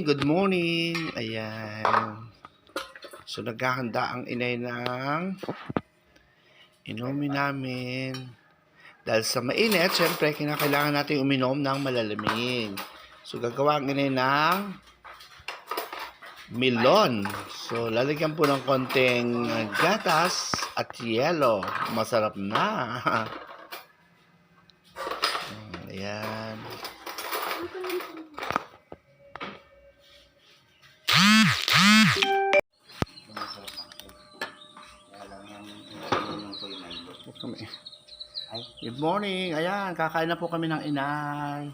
morning, good morning. Ayan. So naghahanda ang inay ng inumin namin. Dahil sa mainit, syempre, kinakailangan natin uminom ng malalamig. So gagawa ang inay ng melon. So lalagyan po ng konting gatas at yelo. Masarap na. Ayan. Po kami. Good morning. Ayan, kakain na po kami ng inay.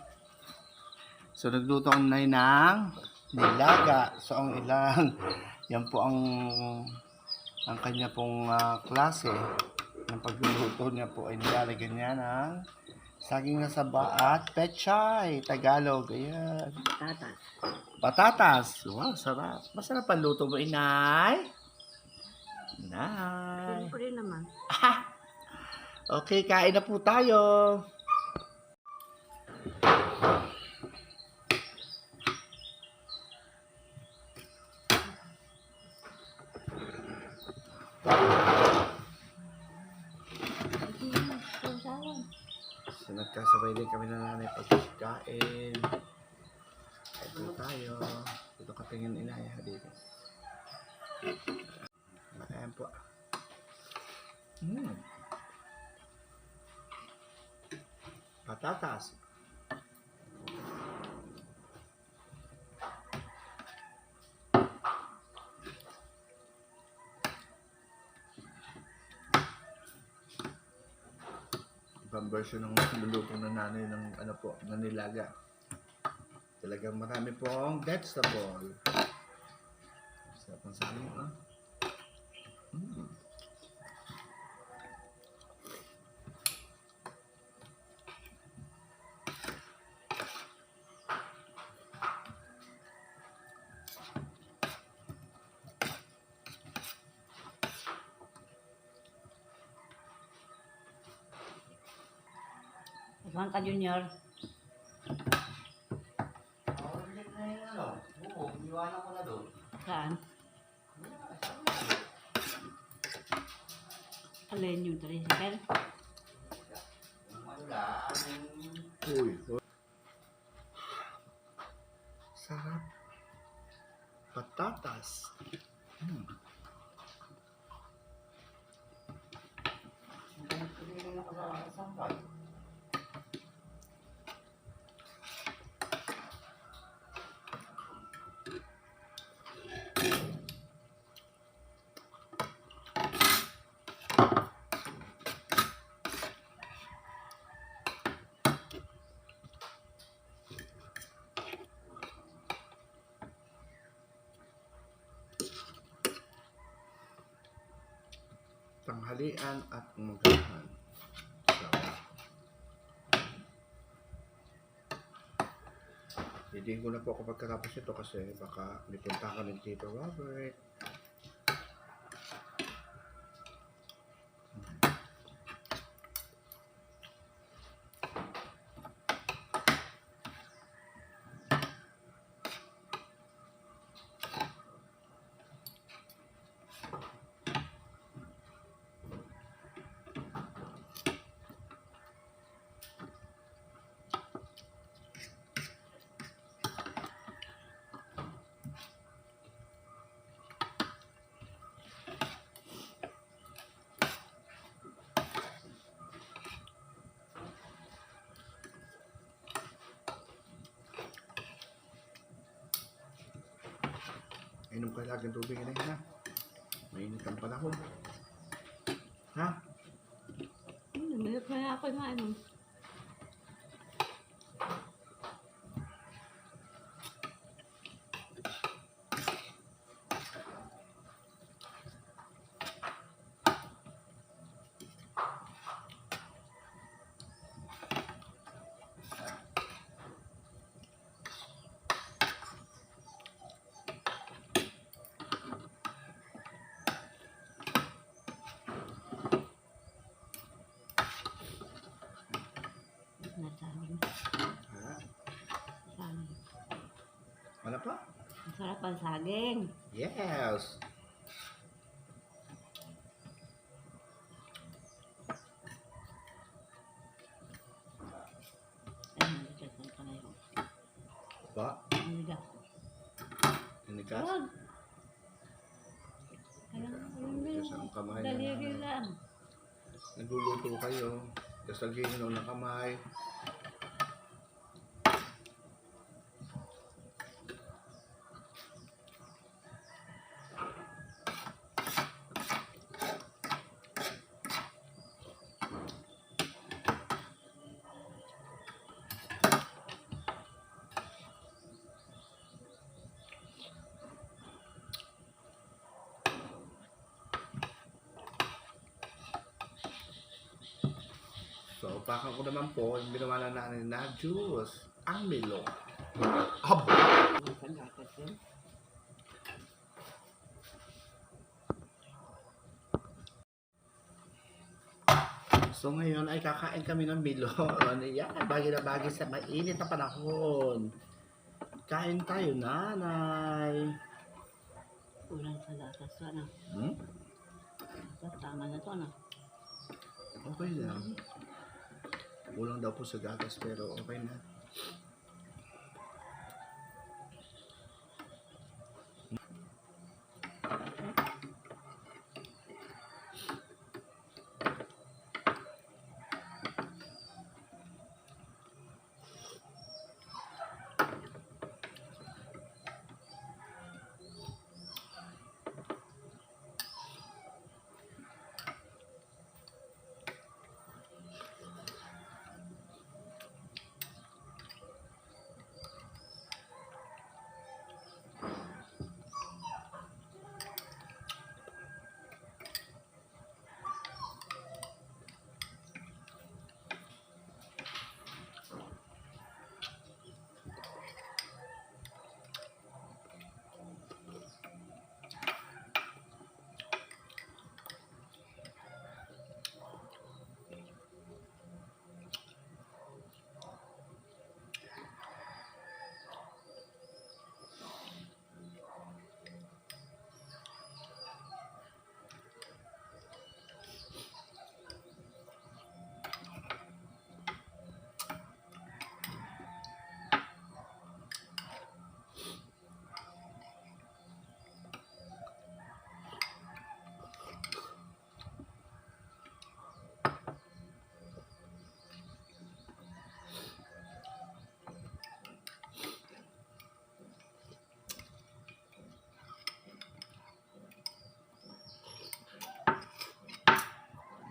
So, nagluto ang inay ng nilaga. So, ang ilang, yan po ang ang kanya pong ah, klase ng pagluluto niya po ay nilalagyan niya ng saging na saba at pechay, Tagalog. Ayan. Tata. Patatas. Wow, sarap. Masarap ang luto mo, inay. Inay. Siyempre naman. Okay, kain na po tayo. So, nagkasabay din kami ng nanay pagkain. Kain po tayo. Dito ka tingin inay, ha, dito. Ayan po. Hmm. Patatas. Ibang version ng luluto ng nanay ng ano po, ng nilaga. Talagang marami pong vegetable. Sarap ang sabi ah. Mm. Saan ka, Junior? Saan? Alin yung tricycle? Uy. Sarap. Patatas. Hmm. Tanghalian at umagahan. Sarap. Hindi ko na po ako pagkatapos ito kasi baka may punta ka ng Tito Robert. Inom ka lagi ng tubig na ha. Mainit ang panahon. Ha? Hmm, pa nga ako yung ano. Ha? Saan? Wala pa? Masarap ang saging. Yes! Ko. Ba? Hindi ka. Inigas? Wag. Kaya, Diyos ang kamay na Daliri lang. Nagluluto kayo. Tapos naglilinom ng kamay. So, pakan ko naman po, yung ginawa na namin na juice. Ang Milo. Aba! Ang gatas yun. So ngayon ay kakain kami ng Milo. Ano yan? Bagay na bagay sa mainit na panahon. Kain tayo, nanay. Kulang sa to, ano? Hmm? Tama na to, ano? Okay lang. Kulang daw po sa gatas pero okay na.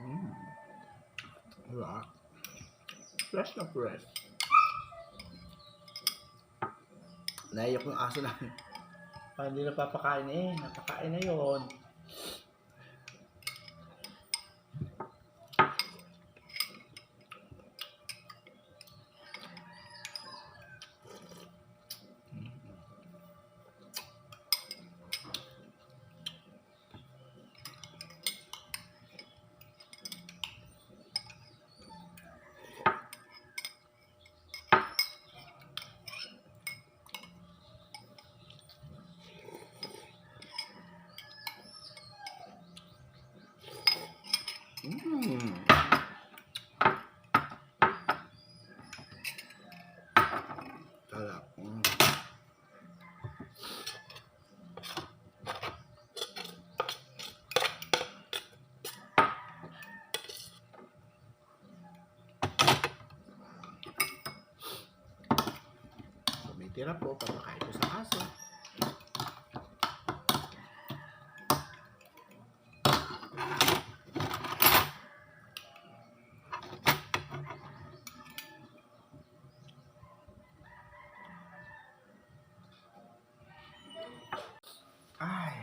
Mm. Diba? Fresh na fresh. Naiyak yung aso na. Parang hindi napapakain eh. Napakain na yun. Mm. Sarap. Mm. Tumitira po, papakain ko sa aso. Ay.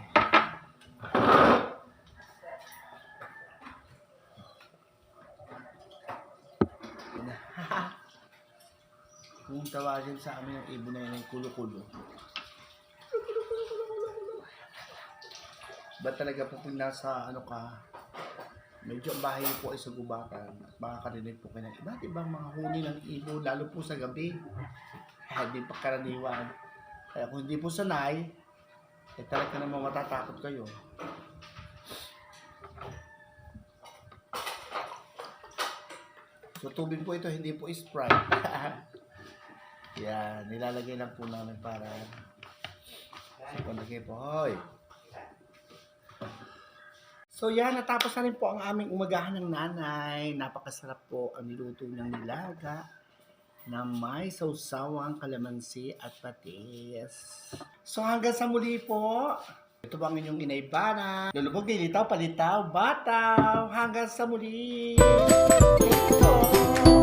Kung tawagin sa amin ang ibon na yun kulo-kulo. Ba't talaga po kung nasa ano ka, medyo ang bahay po ay sa gubatan at makakarinig po kayo ng iba't ibang mga huni ng ibon, lalo po sa gabi. Hindi pa karaniwan. Kaya kung hindi po sanay, eh talaga naman matatakot kayo. So tubig po ito, hindi po Sprite. Yan, nilalagay lang po namin para sa palagay po. Hoy! So yan, natapos na rin po ang aming umagahan ng nanay. Napakasarap po ang niluto ng nilaga na may sausawang kalamansi at patis. So hanggang sa muli po, ito po ang inyong inaybana. Lulubog, nilitaw, palitaw, bataw. Hanggang sa muli. Ito.